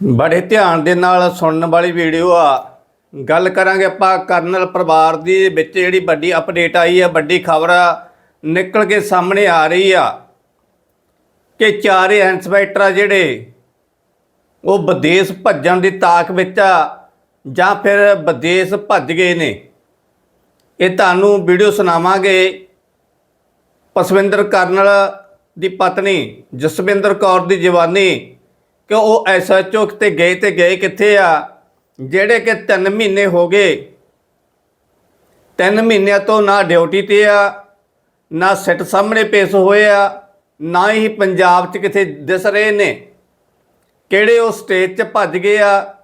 ਬੜੇ ਧਿਆਨ ਦੇ ਨਾਲ ਸੁਣਨ ਵਾਲੀ ਵੀਡੀਓ ਆ। ਗੱਲ ਕਰਾਂਗੇ ਆਪਾਂ ਕਰਨਲ ਪਰਿਵਾਰ ਦੀ, ਵਿੱਚ ਜਿਹੜੀ ਵੱਡੀ ਅਪਡੇਟ ਆਈ ਹੈ ਵੱਡੀ ਖਬਰ ਨਿਕਲ ਕੇ ਸਾਹਮਣੇ ਆ ਰਹੀ ਆ ਕਿ ਚਾਰੇ ਇੰਸਪੈਕਟਰ ਆ ਜਿਹੜੇ, ਉਹ ਵਿਦੇਸ਼ ਭੱਜਣ ਦੀ ਤਾਕ ਵਿੱਚ ਆ, ਜਾਂ ਫਿਰ ਵਿਦੇਸ਼ ਭੱਜ ਗਏ ਨੇ। ਇਹ ਤੁਹਾਨੂੰ ਵੀਡੀਓ ਸੁਣਾਵਾਂਗੇ। ਪਸਵਿੰਦਰ ਕਰਨਲ ਦੀ ਪਤਨੀ, ਜਸਵਿੰਦਰ ਕੌਰ ਦੀ ਜਵਾਨੀ ਕਿ ਉਹ ਐਸਐਚਓ ਤੇ ਗਏ ਤੇ ਗਏ ਕਿੱਥੇ ਆ? ਜਿਹੜੇ ਕਿ 3 ਮਹੀਨੇ ਹੋ ਗਏ। 3 ਮਹੀਨਿਆਂ ਤੋਂ ਨਾ ਡਿਊਟੀ ਤੇ ਆ, ਨਾ ਸਿੱਟ ਸਾਹਮਣੇ ਪੇਸ਼ ਹੋਏ ਆ, ਨਾ ਹੀ ਪੰਜਾਬ 'ਚ ਕਿਤੇ ਦਿਸ ਰਹੇ ਨੇ। ਕਿਹੜੇ ਉਹ ਸਟੇਜ 'ਚ ਭੱਜ ਗਏ ਆ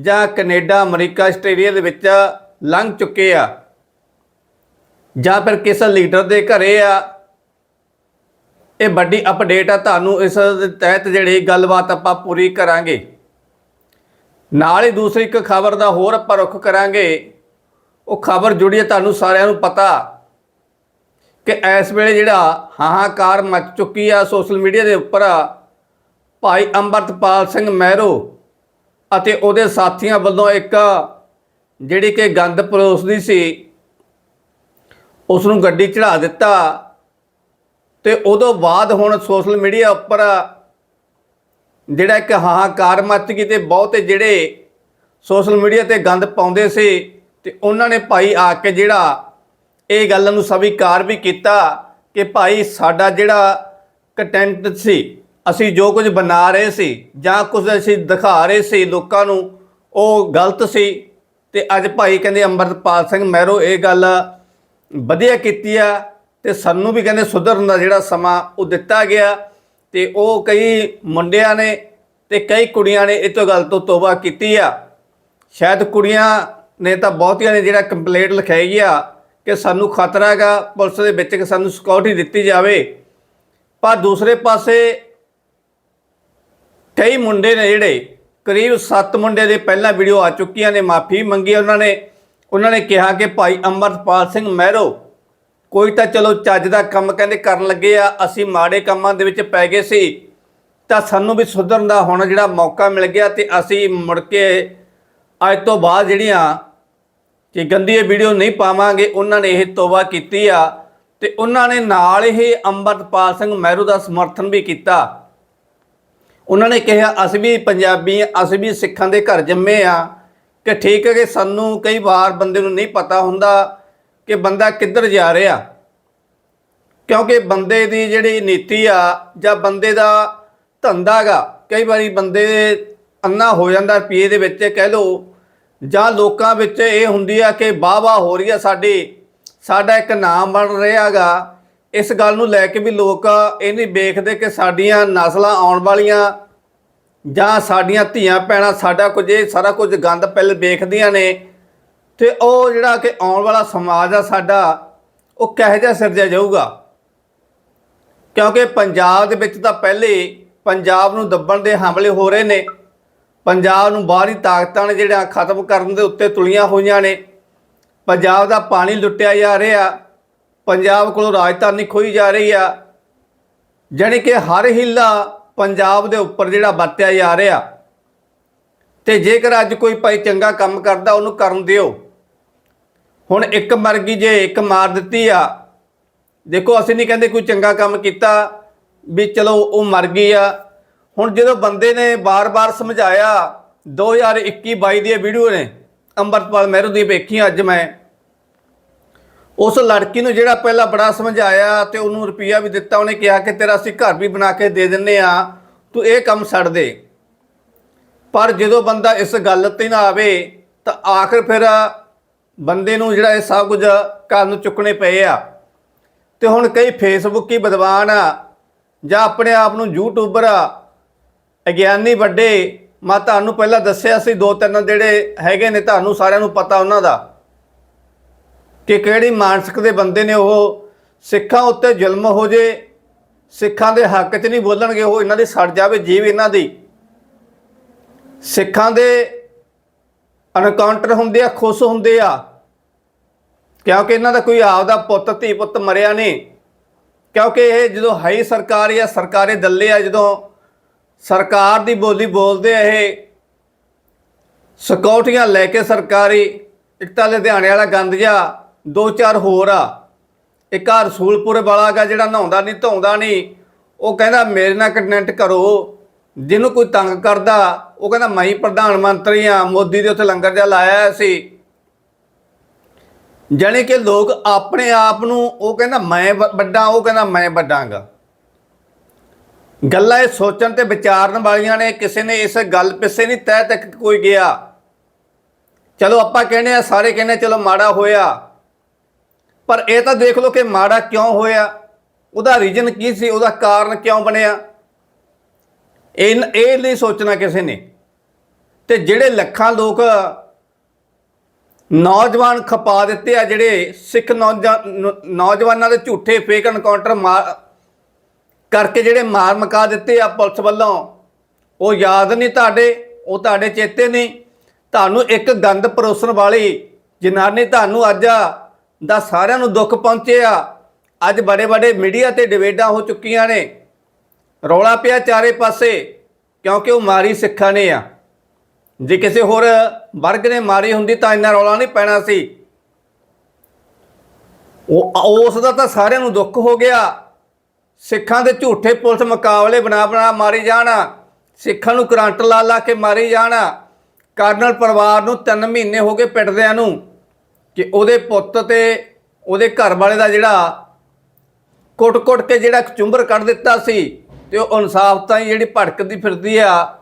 ਜਾਂ ਕੈਨੇਡਾ, ਅਮਰੀਕਾ, ਆਸਟ੍ਰੇਲੀਆ ਦੇ ਵਿੱਚ ਲੰਘ ਚੁੱਕੇ ਆ? ਜਾਂ ਫਿਰ ਕਿਸ ਲੀਡਰ ਦੇ ਘਰੇ ਆ? ਇਹ ਵੱਡੀ ਅਪਡੇਟ ਆ, ਤੁਹਾਨੂੰ ਇਸ ਦੇ ਤਹਿਤ ਜਿਹੜੀ ਗੱਲਬਾਤ ਆਪਾਂ ਪੂਰੀ ਕਰਾਂਗੇ। ਨਾਲ ਹੀ ਦੂਸਰੀ ਇੱਕ ਖਬਰ ਦਾ ਹੋਰ ਆਪਾਂ ਰੁੱਖ ਕਰਾਂਗੇ। ਉਹ ਖਬਰ ਜੁੜੀ ਹੈ ਤੁਹਾਨੂੰ ਸਾਰਿਆਂ ਨੂੰ ਪਤਾ ਕਿ ਇਸ ਵੇਲੇ ਜਿਹੜਾ ਹਾਹਾਕਾਰ ਮਚ ਚੁੱਕੀ ਆ ਸੋਸ਼ਲ ਮੀਡੀਆ ਦੇ ਉੱਪਰ ਭਾਈ ਅੰਮ੍ਰਿਤਪਾਲ ਸਿੰਘ ਮਹਿਰੋ ਅਤੇ ਉਹਦੇ ਸਾਥੀਆਂ ਵੱਲੋਂ ਇੱਕ ਜਿਹੜੀ ਕਿ ਗੰਦ ਪਰੋਸਦੀ ਸੀ ਉਸ ਨੂੰ ਗੱਡੀ ਚੜਾ ਦਿੱਤਾ। ਤੇ ਉਦੋਂ ਬਾਅਦ ਹੁਣ ਸੋਸ਼ਲ ਮੀਡੀਆ ਉੱਪਰ ਜਿਹੜਾ ਇੱਕ ਹਾਹਾਕਾਰ ਮੱਚ ਗਈ ਤੇ ਬਹੁਤੇ ਜਿਹੜੇ ਸੋਸ਼ਲ ਮੀਡੀਆ ਤੇ ਗੰਦ ਪਾਉਂਦੇ ਸੀ ਤੇ ਉਹਨਾਂ ਨੇ ਭਾਈ ਆ ਕੇ ਜਿਹੜਾ ਇਹ ਗੱਲ ਨੂੰ ਸਵੀਕਾਰ ਵੀ ਕੀਤਾ ਕਿ ਭਾਈ ਸਾਡਾ ਜਿਹੜਾ ਕੰਟੈਂਟ ਸੀ, ਅਸੀਂ ਜੋ ਕੁਝ ਬਣਾ ਰਹੇ ਸੀ ਜਾਂ ਕੁਝ ਅਸੀਂ ਦਿਖਾ ਰਹੇ ਸੀ ਲੋਕਾਂ ਨੂੰ, ਉਹ ਗਲਤ ਸੀ। ਤੇ ਅੱਜ ਭਾਈ ਕਹਿੰਦੇ ਅੰਮ੍ਰਿਤਪਾਲ ਸਿੰਘ ਮਹਿਰੋ ਇਹ ਗੱਲ ਵਧੀਆ ਕੀਤੀ ਆ। ਤੇ ਸਾਨੂੰ ਵੀ ਕਹਿੰਦੇ ਸੁਧਰਨ ਦਾ ਜਿਹੜਾ ਸਮਾਂ ਉਹ ਦਿੱਤਾ ਗਿਆ ਤੇ ਉਹ ਕਈ ਮੁੰਡਿਆਂ ਨੇ ਤੇ ਕਈ ਕੁੜੀਆਂ ਨੇ ਇਹ ਤੋਂ ਗੱਲ ਤੋਂ ਤੋਬਾ ਕੀਤੀ ਆ। ਸ਼ਾਇਦ ਕੁੜੀਆਂ ਨੇ ਤਾਂ ਬਹੁਤੀਆਂ ਨੇ ਜਿਹੜਾ ਕੰਪਲੇਂਟ ਲਿਖਾਈ ਆ ਕਿ ਸਾਨੂੰ ਖਤਰਾ ਹੈਗਾ, ਪੁਲਿਸ ਦੇ ਵਿੱਚ ਕਿ ਸਾਨੂੰ ਸਿਕਿਉਰਿਟੀ ਦਿੱਤੀ ਜਾਵੇ। ਪਰ ਦੂਸਰੇ ਪਾਸੇ ਕਈ ਮੁੰਡੇ ਨੇ ਜਿਹੜੇ, ਕਰੀਬ 7 ਮੁੰਡੇ ਦੇ ਪਹਿਲਾਂ ਵੀਡੀਓ ਆ ਚੁੱਕੀਆਂ ਨੇ, ਮਾਫੀ ਮੰਗੀ ਉਹਨਾਂ ਨੇ। ਉਹਨਾਂ ਨੇ ਕਿਹਾ ਕਿ ਭਾਈ ਅਮਰਪਾਲ ਸਿੰਘ ਮਹਿਰੋ ਕੋਈ ਤਾਂ ਚਲੋ ਚੱਜ ਦਾ ਕੰਮ ਕਹਿੰਦੇ ਕਰਨ ਲੱਗੇ ਆ, ਅਸੀਂ ਮਾੜੇ ਕੰਮਾਂ ਦੇ ਵਿੱਚ ਪੈ ਗਏ ਸੀ। ਤਾਂ ਸਾਨੂੰ ਵੀ ਸੁਧਰਨ ਦਾ ਹੁਣ ਜਿਹੜਾ ਮੌਕਾ ਮਿਲ ਗਿਆ ਤੇ ਅਸੀਂ ਮੁੜ ਕੇ ਅੱਜ ਤੋਂ ਬਾਅਦ ਜਿਹੜੀਆਂ ਕਿ ਗੰਦੀ ਇਹ ਵੀਡੀਓ ਨਹੀਂ ਪਾਵਾਂਗੇ, ਉਹਨਾਂ ਨੇ ਇਹ ਤੋਬਾ ਕੀਤੀ ਆ ਤੇ ਉਹਨਾਂ ਨੇ ਨਾਲ ਹੀ ਅੰਮ੍ਰਿਤਪਾਲ ਸਿੰਘ ਮਹਿਰੂ ਦਾ ਸਮਰਥਨ ਵੀ ਕੀਤਾ। ਉਹਨਾਂ ਨੇ ਕਿਹਾ, ਅਸੀਂ ਵੀ ਪੰਜਾਬੀ ਅਸੀਂ ਵੀ ਸਿੱਖਾਂ ਦੇ ਘਰ ਜੰਮੇ ਆ। ਕਿ ਠੀਕ ਹੈ ਕਿ ਸਾਨੂੰ ਕਈ ਵਾਰ ਬੰਦੇ ਨੂੰ ਨਹੀਂ ਪਤਾ ਹੁੰਦਾ ਕਿ ਬੰਦਾ ਕਿੱਧਰ ਜਾ ਰਿਹਾ? ਕਿਉਂਕਿ ਬੰਦੇ ਦੀ ਜਿਹੜੀ ਨੀਤੀ ਆ ਜਾਂ ਬੰਦੇ ਦਾ ਧੰਦਾ ਗਾ ਕਈ ਵਾਰੀ ਬੰਦੇ ਅੰਨਾ ਹੋ ਜਾਂਦਾ ਰੁਪਈਏ ਦੇ ਵਿੱਚ, ਕਹਿ ਲੋ ਜਾਂ ਲੋਕਾਂ ਵਿੱਚ ਇਹ ਹੁੰਦੀ ਆ ਕਿ ਵਾਹ-ਵਾਹ ਹੋ ਰਹੀ ਆ ਸਾਡੀ, ਸਾਡਾ ਇੱਕ ਨਾਮ ਬਣ ਰਿਹਾਗਾ ਇਸ ਗੱਲ ਨੂੰ ਲੈ ਕੇ ਵੀ ਲੋਕ ਇਹ ਨਹੀਂ ਵੇਖਦੇ ਕਿ ਸਾਡੀਆਂ ਨਸਲਾਂ ਆਉਣ ਵਾਲੀਆਂ ਜਾਂ ਸਾਡੀਆਂ ਧੀਆਂ ਭੈਣਾਂ ਸਾਡਾ ਕੁਝ, ਇਹ ਸਾਰਾ ਕੁਝ ਗੰਦ ਪਹਿਲ ਵੇਖਦੀਆਂ ਨੇ। ਤੇ ਉਹ ਜਿਹੜਾ ਕਿ ਆਉਣ ਵਾਲਾ ਸਮਾਜ ਆ ਸਾਡਾ, ਉਹ ਕਿਹੋ ਜਿਹਾ ਸਿਰਜਿਆ ਜਾਊਗਾ? ਕਿਉਂਕਿ ਪੰਜਾਬ ਦੇ ਵਿੱਚ ਤਾਂ ਪਹਿਲੇ ਪੰਜਾਬ ਨੂੰ ਦੱਬਣ ਦੇ ਹਮਲੇ ਹੋ ਰਹੇ ਨੇ। ਪੰਜਾਬ ਨੂੰ ਬਾਹਰੀ ਤਾਕਤਾਂ ਨੇ ਜਿਹੜਾ ਖਤਮ ਕਰਨ ਦੇ ਉੱਤੇ ਤੁਲੀਆਂ ਹੋਈਆਂ ਨੇ। ਪੰਜਾਬ ਦਾ ਪਾਣੀ ਲੁੱਟਿਆ ਜਾ ਰਿਹਾ, ਪੰਜਾਬ ਕੋਲੋਂ ਰਾਜਧਾਨੀ ਖੋਈ ਜਾ ਰਹੀ ਆ। ਜਾਣੀ ਕਿ ਹਰ ਹਿੱਲਾ ਪੰਜਾਬ ਦੇ ਉੱਪਰ ਜਿਹੜਾ ਵਰਤਿਆ ਜਾ ਰਿਹਾ। ਤੇ ਜੇਕਰ ਅੱਜ ਕੋਈ ਭਾਈ ਚੰਗਾ ਕੰਮ ਕਰਦਾ, ਉਹਨੂੰ ਕਰਨ ਦਿਓ। ਹੁਣ ਇੱਕ ਮਰ ਗਈ ਜੇ, ਇੱਕ ਮਾਰ ਦਿੱਤੀ ਆ। ਦੇਖੋ, ਅਸੀਂ ਨਹੀਂ ਕਹਿੰਦੇ ਕੋਈ ਚੰਗਾ ਕੰਮ ਕੀਤਾ ਵੀ ਚਲੋ ਉਹ ਮਰ ਗਈ ਆ। ਹੁਣ ਜਦੋਂ ਬੰਦੇ ਨੇ ਬਾਰ-ਬਾਰ ਸਮਝਾਇਆ 2021-22 ਦੀ ਵੀਡੀਓ ਨੇ, ਅੰਮ੍ਰਿਤਪਾਲ ਮਹਿਰੂ ਦੀ ਵੇਖੀ ਅੱਜ ਮੈਂ। ਉਸ ਲੜਕੀ ਨੂੰ ਜਿਹੜਾ ਪਹਿਲਾਂ ਬੜਾ ਸਮਝਾਇਆ ਤੇ ਉਹਨੂੰ ਰੁਪਈਆ ਵੀ ਦਿੱਤਾ, ਉਹਨੇ ਕਿਹਾ ਕਿ ਤੇਰਾ ਅਸੀਂ ਘਰ ਵੀ ਬਣਾ ਕੇ ਦੇ ਦਿੰਨੇ ਆ, ਤੂੰ ਇਹ ਕੰਮ ਛੱਡ ਦੇ। ਪਰ ਜਦੋਂ ਬੰਦਾ ਇਸ ਗੱਲ ਤੇ ਨਾ ਆਵੇ, ਤਾਂ ਆਖਰ ਫਿਰ ਬੰਦੇ ਨੂੰ ਜਿਹੜਾ ਇਹ ਸਭ ਕੁਝ ਕਰਨ ਨੂੰ ਚੁੱਕਣੇ ਪਏ ਆ। ਤੇ ਹੁਣ ਕਈ ਫੇਸਬੁੱਕੀ ਵਿਦਵਾਨ ਆ, ਜਾਂ ਆਪਣੇ ਆਪ ਨੂੰ ਯੂਟਿਊਬਰ ਆ, ਅਗਿਆਨੀ ਵੱਡੇ, ਮੈਂ ਤੁਹਾਨੂੰ ਪਹਿਲਾਂ ਦੱਸਿਆ ਸੀ ਦੋ ਤਿੰਨ ਜਿਹੜੇ ਹੈਗੇ ਨੇ, ਤੁਹਾਨੂੰ ਸਾਰਿਆਂ ਨੂੰ ਪਤਾ ਉਹਨਾਂ ਦਾ। ਕਿ ਕਿਹੜੀ ਮਾਨਸਿਕ ਦੇ ਬੰਦੇ ਨੇ ਉਹ ਸਿੱਖਾਂ ਉੱਤੇ ਜ਼ੁਲਮ ਹੋ ਜੇ, ਸਿੱਖਾਂ ਦੇ ਹੱਕ 'ਚ ਨਹੀਂ ਬੋਲਣਗੇ, ਉਹ ਇਹਨਾਂ ਦੀ ਸੜ ਜਾਵੇ ਜੀਵ ਇਹਨਾਂ ਦੀ। ਸਿੱਖਾਂ ਦੇ ਅਨਕਾਊਂਟਰ ਹੁੰਦੇ ਆ, ਖੁਸ਼ ਹੁੰਦੇ ਆ। ਕਿਉਂਕਿ ਇਹਨਾਂ ਦਾ ਕੋਈ ਆਪਦਾ ਪੁੱਤ, ਧੀ ਪੁੱਤ ਮਰਿਆ ਨਹੀਂ। ਕਿਉਂਕਿ ਇਹ ਜਦੋਂ ਹਾਈ ਸਰਕਾਰ ਜਾਂ ਸਰਕਾਰੀ ਦੱਲੇ ਆ, ਜਦੋਂ ਸਰਕਾਰ ਦੀ ਬੋਲੀ ਬੋਲਦੇ ਆ ਇਹ, ਸਿਕਿਉਰਟੀਆਂ ਲੈ ਕੇ ਸਰਕਾਰੀ ਇੱਕ ਤਾਂ ਲੁਧਿਆਣੇ ਵਾਲਾ ਗੰਦ ਜਿਹਾ, ਦੋ ਚਾਰ ਹੋਰ ਆ। ਇੱਕ ਆ ਰਸੂਲਪੁਰ ਵਾਲਾ ਗਾ ਜਿਹੜਾ ਨਹਾਉਂਦਾ ਨਹੀਂ, ਧੋਂਦਾ ਨਹੀਂ, ਉਹ ਕਹਿੰਦਾ ਮੇਰੇ ਨਾਲ ਕੰਟੈਂਟ ਕਰੋ, ਜਿਹਨੂੰ ਕੋਈ ਤੰਗ ਕਰਦਾ, ਉਹ ਕਹਿੰਦਾ ਮੈਂ ਪ੍ਰਧਾਨ ਮੰਤਰੀ ਆ, ਮੋਦੀ ਦੇ ਉੱਥੇ ਲੰਗਰ ਜਿਹਾ ਲਾਇਆ ਹੋਇਆ ਸੀ। ਜਾਣੀ ਕਿ ਲੋਕ ਆਪਣੇ ਆਪ ਨੂੰ ਉਹ ਕਹਿੰਦਾ ਮੈਂ ਵ- ਵੱਡਾ, ਉਹ ਕਹਿੰਦਾ ਮੈਂ ਵੱਡਾਂਗਾ। ਗੱਲਾਂ ਇਹ ਸੋਚਣ ਤੇ ਵਿਚਾਰਨ ਵਾਲੀਆਂ ਨੇ, ਕਿਸੇ ਨੇ ਇਸ ਗੱਲ ਪਿੱਛੇ ਨਹੀਂ ਤਹਿ ਤੱਕ ਕੋਈ ਗਿਆ। ਚਲੋ ਆਪਾਂ ਕਹਿੰਦੇ ਆ ਸਾਰੇ ਕਹਿੰਦੇ ਚਲੋ ਮਾੜਾ ਹੋਇਆ। ਪਰ ਇਹ ਤਾਂ ਦੇਖ ਲਓ ਕਿ ਮਾੜਾ ਕਿਉਂ ਹੋਇਆ? ਉਹਦਾ ਰੀਜਨ ਕੀ ਸੀ? ਉਹਦਾ ਕਾਰਨ ਕਿਉਂ ਬਣਿਆ? ਇਹ ਇਹ ਨਹੀਂ ਸੋਚਣਾ ਕਿਸੇ ਨੇ। ਤੇ ਜਿਹੜੇ ਲੱਖਾਂ ਲੋਕ ਨੌਜਵਾਨ ਖਪਾ ਦਿੱਤੇ ਆ ਜਿਹੜੇ ਸਿੱਖ ਨੌਜਾ- ਨੌਜਵਾਨਾਂ ਦੇ ਝੂਠੇ ਫੇਕ ਐਨਕਾਊਂਟਰ ਮਾਰ ਕਰਕੇ ਜਿਹੜੇ ਮਾਰ ਮਕਾ ਦਿੱਤੇ ਆ ਪੁਲਿਸ ਵੱਲੋਂ। ਉਹ ਯਾਦ ਨਹੀਂ ਤੁਹਾਡੇ, ਉਹ ਤੁਹਾਡੇ ਚੇਤੇ ਨਹੀਂ। ਤੁਹਾਨੂੰ ਇੱਕ ਗੰਦ ਪਰੋਸਣ ਵਾਲੀ ਜਨਾਨੀ ਤੁਹਾਨੂੰ ਅੱਜ ਦਾ ਸਾਰਿਆਂ ਨੂੰ ਦੁੱਖ ਪਹੁੰਚਿਆ ਅੱਜ ਬੜੇ ਬੜੇ ਮੀਡੀਆ ਤੇ ਡਿਬੇਟਾਂ ਹੋ ਚੁੱਕੀਆਂ ਨੇ। ਰੌਲਾ ਪਿਆ ਚਾਰੇ ਪਾਸੇ, ਕਿਉਂਕਿ ਉਹ ਮਾਰੀ ਸਿੱਖਾਂ ਨੇ ਆ। ਜੇ ਕਿਸੇ ਹੋਰ ਵਰਗ ਨੇ ਮਾਰੀ ਹੁੰਦੀ ਤਾਂ ਇੰਨਾ ਰੌਲਾ ਨਹੀਂ ਪੈਣਾ ਸੀ। ਉਹ ਉਸ ਦਾ ਤਾਂ ਸਾਰਿਆਂ ਨੂੰ ਦੁੱਖ ਹੋ ਗਿਆ। ਸਿੱਖਾਂ ਦੇ ਝੂਠੇ ਪੁਲਿਸ ਮੁਕਾਬਲੇ ਬਣਾ ਬਣਾ ਮਾਰੀ ਜਾਣਾ। ਸਿੱਖਾਂ ਨੂੰ ਕਰੰਟ ਲਾ ਲਾ ਕੇ ਮਾਰੀ ਜਾਣਾ। ਕਰਨਲ ਪਰਿਵਾਰ ਨੂੰ 3 ਮਹੀਨੇ ਹੋ ਗਏ ਪਿੱਟਦਿਆਂ ਨੂੰ ਕਿ ਉਹਦੇ ਪੁੱਤ ਤੇ ਉਹਦੇ ਘਰ ਵਾਲੇ ਦਾ ਜਿਹੜਾ ਕੁੱਟ-ਕੁੱਟ ਕੇ ਜਿਹੜਾ ਚੁੰਬਰ ਕੱਢ ਦਿੱਤਾ ਸੀ ਤੇ ਉਹ ਇਨਸਾਫ ਤਾਂ ਹੀ ਜਿਹੜੀ ਭਟਕਦੀ ਫਿਰਦੀ ਆ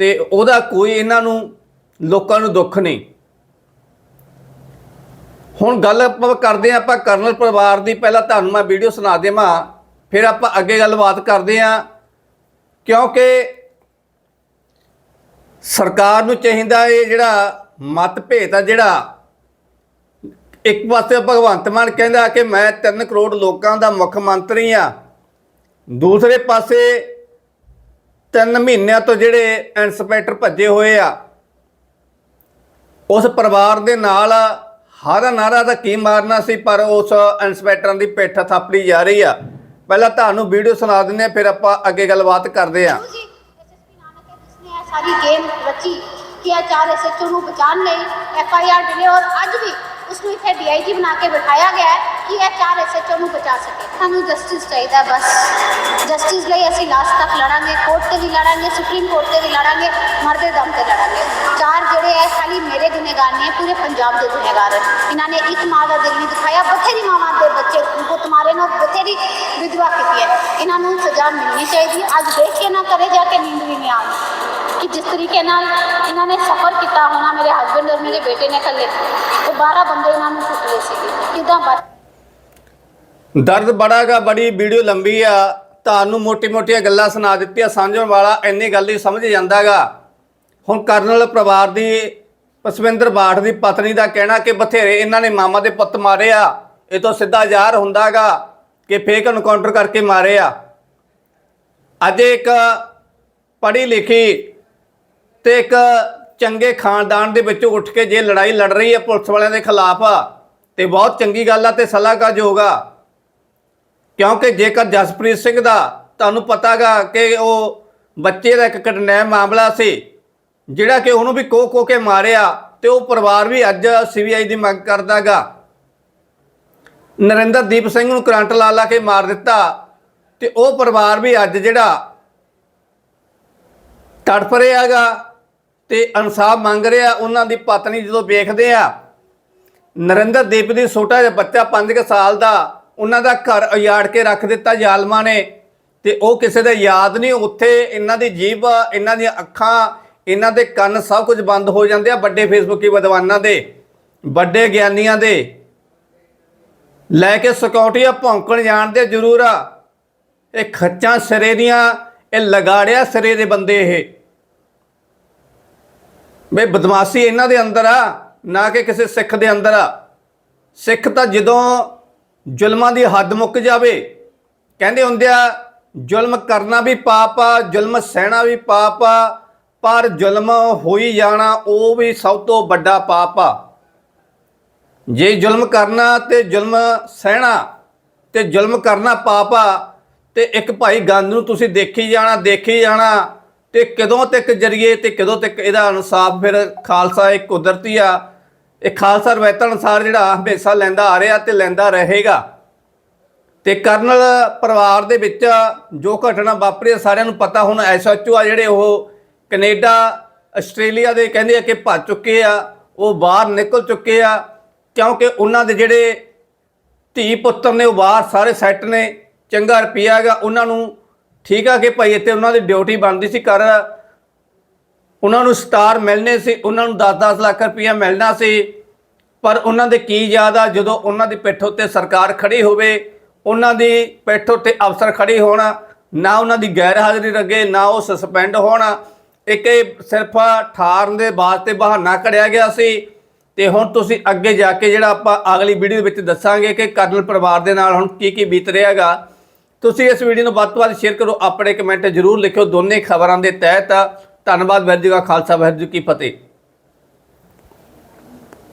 ਤੇ ਉਹਦਾ ਕੋਈ ਇਹਨਾਂ ਨੂੰ, ਲੋਕਾਂ ਨੂੰ ਦੁੱਖ ਨਹੀਂ। ਹੁਣ ਗੱਲ ਆਪਾਂ ਕਰਦੇ ਹਾਂ, ਆਪਾਂ ਕਰਨਲ ਪਰਿਵਾਰ ਦੀ, ਪਹਿਲਾਂ ਤੁਹਾਨੂੰ ਮੈਂ ਵੀਡੀਓ ਸੁਣਾ ਦੇਵਾਂ, ਫਿਰ ਆਪਾਂ ਅੱਗੇ ਗੱਲਬਾਤ ਕਰਦੇ ਹਾਂ, ਕਿਉਂਕਿ ਸਰਕਾਰ ਨੂੰ ਚਾਹੀਦਾ ਇਹ ਜਿਹੜਾ ਮਤਭੇਦ ਆ, ਜਿਹੜਾ ਇੱਕ ਪਾਸੇ ਭਗਵੰਤ ਮਾਨ ਕਹਿੰਦਾ ਕਿ ਮੈਂ 3 ਕਰੋੜ ਲੋਕਾਂ ਦਾ ਮੁੱਖ ਮੰਤਰੀ ਆ ਦੂਸਰੇ ਪਾਸੇ 3 ਮਹੀਨਿਆਂ ਤੋਂ ਜਿਹੜੇ ਇੰਸਪੈਕਟਰ ਭੱਜੇ ਹੋਏ ਆ, ਉਸ ਪਰਿਵਾਰ ਦੇ ਨਾਲ ਹਾਰਾ ਨਾਰਾ ਦਾ ਕੀ ਮਾਰਨਾ ਸੀ, ਪਰ ਉਸ ਇੰਸਪੈਕਟਰਾਂ ਦੀ ਪਿੱਠ ਥਾਪੜੀ ਜਾ ਰਹੀ ਆ। ਪਹਿਲਾਂ ਤੁਹਾਨੂੰ ਵੀਡੀਓ ਸੁਣਾ ਦਿੰਦੇ ਆ ਫਿਰ ਆਪਾਂ ਅੱਗੇ ਗੱਲਬਾਤ ਕਰਦੇ ਆ ਜੀ ਐਸਐਸਪੀ ਨਾਨਕ ਹੈ ਜਿਸਨੇ ਇਹ ਸਾਰੀ ਗੇਮ ਰਚੀ ਕਿ ਇਹ ਚਾਰ ਐਸਐਚਓ ਨੂੰ ਬਚਾਉਣ ਲਈ ਐਫਆਈਆਰ ਡਿਲੇ ਔਰ ਅੱਜ ਵੀ ਉਸ ਨੂੰ ਇੱਥੇ ਡੀਆਈਜੀ ਬਣਾ ਕੇ ਬਿਠਾਇਆ ਗਿਆ ਹੈ ਕਿ ਇਹ ਚਾਰ ਐਸਐਚਓ ਨੂੰ ਬਚਾ ਸਕੇ ਸਾਨੂੰ ਜਸਟਿਸ ਚਾਹੀਦਾ ਬਸ ਜਸਟਿਸ ਲਈ ਅਸੀਂ ਲਾਸਟ ਤੱਕ ਲੜਾਂਗੇ ਕੋਰਟ ਤੇ ਵੀ ਲੜਾਂਗੇ ਸੁਪਰੀਮ ਕੋਰਟ ਤੇ ਵੀ ਲੜਾਂਗੇ ਮਰਦੇ ਦਮ ਤੇ ਲੜਾਂਗੇ ਚਾਰ ਜਿਹੜੇ ਹੈ ਖਾਲੀ ਮੇਰੇ ਗੁਨੇਗਾਰ ਨਹੀਂ ਹੈ ਪੂਰੇ ਪੰਜਾਬ ਦੇ ਗੁਨੇਗਾਰ ਹਨ ਇਹਨਾਂ ਨੇ ਇੱਕ ਮਾਂ ਦਾ ਦਿਲ ਨਹੀਂ ਦਿਖਾਇਆ ਬਥੇਰੀ ਮਾਵਾਂ ਦੇ ਬੱਚੇ ਪੁੱਤ ਮਾਰੇ ਨੇ ਔਰ ਬਥੇਰੀ ਵਿਧਵਾ ਕੀਤੀ ਹੈ ਇਹਨਾਂ ਨੂੰ ਸਜ਼ਾ ਮਿਲਣੀ ਚਾਹੀਦੀ ਹੈ ਅੱਜ ਦੇਖ ਕੇ ਨਾ ਕਰੇ ਜਾ ਕੇ ਨੀਂਦ ਵੀ ਨਹੀਂ ਆਉਂਦੀ ਕਿ ਜਿਸ ਨਾਲ ਇਹਨਾਂ ਨੇ ਸਫਰ ਕੀਤਾ, ਹੋਣਾ ਮੇਰੇ ਹਸਬੰਡ ਔਰ ਮੇਰੇ ਬੇਟੇ ਨੇ ਇਕੱਲੇ, ਉਹ 12 ਬੰਦੇ ਇਹਨਾਂ ਨੂੰ ਕੁੱਟ ਲਏ ਸੀਗੇ। ਕਿਦਾਂ ਦਰਦ ਬੜਾਗਾ ਬੜੀ ਵੀਡੀਓ ਲੰਬੀ ਆ। ਤੁਹਾਨੂੰ ਮੋਟੀ-ਮੋਟੀਆਂ ਗੱਲਾਂ ਸੁਣਾ ਦਿੱਤੀਆਂ ਸਮਝਣ ਵਾਲਾ ਇੰਨੀ ਗੱਲ ਹੀ ਸਮਝ ਜਾਂਦਾਗਾ ਹੁਣ ਕਰਨਲ ਪਰਿਵਾਰ ਦੀ, ਪਸਵਿੰਦਰ ਬਾਠ ਦੀ ਪਤਨੀ ਦਾ ਕਹਿਣਾ ਕਿ ਬਥੇਰੇ ਇਹਨਾਂ ਨੇ ਮਾਮਾ ਦੇ ਪੁੱਤ ਮਾਰੇ ਆ। ਇਹ ਤੋਂ ਸਿੱਧਾ ਜ਼ਾਹਰ ਹੁੰਦਾਗਾ ਕਿ ਫੇਕ ਐਨਕਾਊਂਟਰ ਕਰਕੇ ਮਾਰੇ ਆ। ਅੱਜ ਇੱਕ ਪੜ੍ਹੀ ਲਿਖੀ ਤੇ ਇੱਕ ਚੰਗੇ ਖਾਨਦਾਨ ਦੇ ਵਿੱਚੋਂ ਉੱਠ ਕੇ ਜੇ ਲੜਾਈ ਲੜ ਰਹੀ ਹੈ ਪੁਲਿਸ ਵਾਲਿਆਂ ਦੇ ਖਿਲਾਫ, ਤੇ ਬਹੁਤ ਚੰਗੀ ਗੱਲ ਆ ਤੇ ਸਲਾਹਕਾਰ ਹੋਗਾ ਕਿਉਂਕਿ ਜੇਕਰ ਜਸਪ੍ਰੀਤ ਸਿੰਘ ਦਾ ਤੁਹਾਨੂੰ ਪਤਾਗਾ ਕਿ ਉਹ ਬੱਚੇ ਦਾ ਇੱਕ ਕਟਨੈਪ ਮਾਮਲਾ ਸੀ, ਜਿਹੜਾ ਕਿ ਉਹਨੂੰ ਵੀ ਕੋ ਕੋ ਕੇ ਮਾਰਿਆ ਤੇ ਉਹ ਪਰਿਵਾਰ ਵੀ ਅੱਜ ਸੀਬੀਆਈ ਦੀ ਮੰਗ ਕਰਦਾਗਾ। ਨਰਿੰਦਰਦੀਪ ਸਿੰਘ ਨੂੰ ਕਰੰਟ ਲਾ ਲਾ ਕੇ ਮਾਰ ਦਿੱਤਾ ਤੇ ਉਹ ਪਰਿਵਾਰ ਵੀ ਅੱਜ ਜਿਹੜਾ ਤੜਫ ਰਿਹਾਗਾ। ਤੇ ਇਨਸਾਫ ਮੰਗ ਰਿਹਾ ਉਹਨਾਂ ਦੀ ਪਤਨੀ ਜਦੋਂ ਵੇਖਦੇ ਆ, ਨਰਿੰਦਰ ਨਰਿੰਦਰਦੀਪ ਦੀ ਛੋਟਾ ਜਿਹਾ ਬੱਚਾ 5 ਸਾਲ ਦਾ, ਉਹਨਾਂ ਦਾ ਘਰ ਉਜਾੜ ਕੇ ਰੱਖ ਦਿੱਤਾ ਜ਼ਾਲਮਾਂ ਨੇ ਤੇ ਉਹ ਕਿਸੇ ਦਾ ਯਾਦ ਨਹੀਂ, ਉੱਥੇ ਇਹਨਾਂ ਦੀ ਜੀਭ, ਇਹਨਾਂ ਦੀਆਂ ਅੱਖਾਂ, ਇਹਨਾਂ ਦੇ ਕੰਨ ਸਭ ਕੁਝ ਬੰਦ ਹੋ ਜਾਂਦੇ ਆ ਵੱਡੇ ਫੇਸਬੁੱਕੀ ਵਿਦਵਾਨਾਂ ਦੇ, ਵੱਡੇ ਗਿਆਨੀਆਂ ਦੇ। ਲੈ ਕੇ ਸਿਕਿਉਰਟੀਆਂ ਭੌਂਕਣ ਜਾਣਦੇ ਜ਼ਰੂਰ ਆ। ਇਹ ਖੱਚਾਂ ਸਿਰੇ ਦੀਆਂ, ਇਹ ਲਗਾੜਿਆ ਸਿਰੇ ਦੇ ਬੰਦੇ ਇਹ। ਬਈ ਬਦਮਾਸ਼ੀ ਇਹਨਾਂ ਦੇ ਅੰਦਰ ਆ, ਨਾ ਕਿ ਕਿਸੇ ਸਿੱਖ ਦੇ ਅੰਦਰ ਆ। ਸਿੱਖ ਤਾਂ ਜਦੋਂ ਜ਼ੁਲਮਾਂ ਦੀ ਹੱਦ ਮੁੱਕ ਜਾਵੇ, ਕਹਿੰਦੇ ਹੁੰਦੇ ਆ, ਜ਼ੁਲਮ ਕਰਨਾ ਵੀ ਪਾਪ ਆ, ਜ਼ੁਲਮ ਸਹਿਣਾ ਵੀ ਪਾਪ ਆ, ਪਰ ਜ਼ੁਲਮ ਹੋਈ ਜਾਣਾ ਉਹ ਵੀ ਸਭ ਤੋਂ ਵੱਡਾ ਪਾਪ ਆ। ਜੇ ਜ਼ੁਲਮ ਕਰਨਾ ਤੇ ਜ਼ੁਲਮ ਸਹਿਣਾ ਤੇ ਜ਼ੁਲਮ ਕਰਨਾ ਪਾਪ ਆ, ਤੇ ਇੱਕ ਭਾਈ ਗੰਦ ਨੂੰ ਤੁਸੀਂ ਦੇਖੀ ਜਾਣਾ ਦੇਖੀ ਜਾਣਾ ਤੇ ਕਦੋਂ ਤੱਕ ਜਰੀਏ ਤੇ ਕਦੋਂ ਤੱਕ ਇਹਦਾ ਇਨਸਾਫ ਫਿਰ ਖਾਲਸਾ ਇੱਕ ਕੁਦਰਤੀ ਆ ਇਹ ਖਾਲਸਾ ਰਵਾਇਤਾਂ ਅਨੁਸਾਰ ਜਿਹੜਾ ਹਮੇਸ਼ਾ ਲੈਂਦਾ ਆ ਰਿਹਾ ਤੇ ਲੈਂਦਾ ਰਹੇਗਾ। ਤੇ ਕਰਨਲ ਪਰਿਵਾਰ ਦੇ ਵਿੱਚ ਜੋ ਘਟਨਾ ਵਾਪਰੀ ਆ, ਸਾਰਿਆਂ ਨੂੰ ਪਤਾ ਹੁਣ ਐਸਐਚਓ ਆ ਜਿਹੜੇ ਉਹ ਕੈਨੇਡਾ ਆਸਟ੍ਰੇਲੀਆ ਦੇ ਕਹਿੰਦੇ ਆ ਕਿ ਭੱਜ ਚੁੱਕੇ ਆ ਉਹ ਬਾਹਰ ਨਿਕਲ ਚੁੱਕੇ ਆ ਕਿਉਂਕਿ ਉਹਨਾਂ ਦੇ ਜਿਹੜੇ ਧੀ ਪੁੱਤਰ ਨੇ ਉਹ ਬਾਹਰ ਸਾਰੇ ਸੈੱਟ ਨੇ ਚੰਗਾ ਰੁਪਈਆ ਹੈਗਾ ਉਹਨਾਂ ਨੂੰ ਠੀਕ ਆ ਕਿ ਭਾਈ ਇੱਥੇ ਉਹਨਾਂ ਦੀ ਡਿਊਟੀ ਬਣਦੀ ਸੀ, ਕਰ ਉਹਨਾਂ ਨੂੰ ਸਟਾਰ ਮਿਲਨੇ ਸੀ, ਉਹਨਾਂ ਨੂੰ 10-10 ਲੱਖ ਰੁਪਇਆ ਮਿਲਣਾ ਸੀ। ਪਰ ਉਹਨਾਂ ਦੇ ਕੀ ਯਾਦ ਆ, ਜਦੋਂ ਉਹਨਾਂ ਦੀ ਪਿੱਠ ਉੱਤੇ ਸਰਕਾਰ ਖੜੀ ਹੋਵੇ, ਉਹਨਾਂ ਦੀ ਪਿੱਠ ਉੱਤੇ ਅਫਸਰ ਖੜੇ ਹੋਣ, ਨਾ ਉਹਨਾਂ ਦੀ ਗੈਰ ਹਾਜ਼ਰੀ ਲੱਗੇ, ਨਾ ਉਹ ਸਸਪੈਂਡ ਹੋਣ। ਇੱਕ ਇਹ ਸਿਰਫ ਠਾਰਨ ਦੇ ਵਾਸਤੇ ਬਹਾਨਾ ਘੜਿਆ ਗਿਆ ਸੀ। ਤੇ ਹੁਣ ਤੁਸੀਂ ਅੱਗੇ ਜਾ ਕੇ ਜਿਹੜਾ ਆਪਾਂ ਅਗਲੀ ਵੀਡੀਓ ਵਿੱਚ ਦੱਸਾਂਗੇ ਕਿ ਕਰਨਲ ਪਰਿਵਾਰ ਦੇ ਨਾਲ ਹੁਣ ਕੀ ਕੀ ਬੀਤ ਰਿਹਾਗਾ ਤੁਸੀਂ ਇਸ ਵੀਡੀਓ ਨੂੰ ਵੱਧ ਤੋਂ ਵੱਧ ਸ਼ੇਅਰ ਕਰੋ, ਆਪਣੇ ਕਮੈਂਟ ਜ਼ਰੂਰ ਲਿਖਿਓ। ਦੋਨੇ ਖਬਰਾਂ ਦੇ ਤਹਿਤ ਧੰਨਵਾਦ ਵੈਦ ਜੀ ਕਾ ਖਾਲਸਾ, ਵਾਹਿਗੁਰੂ ਜੀ ਕੀ ਫਤਿਹ।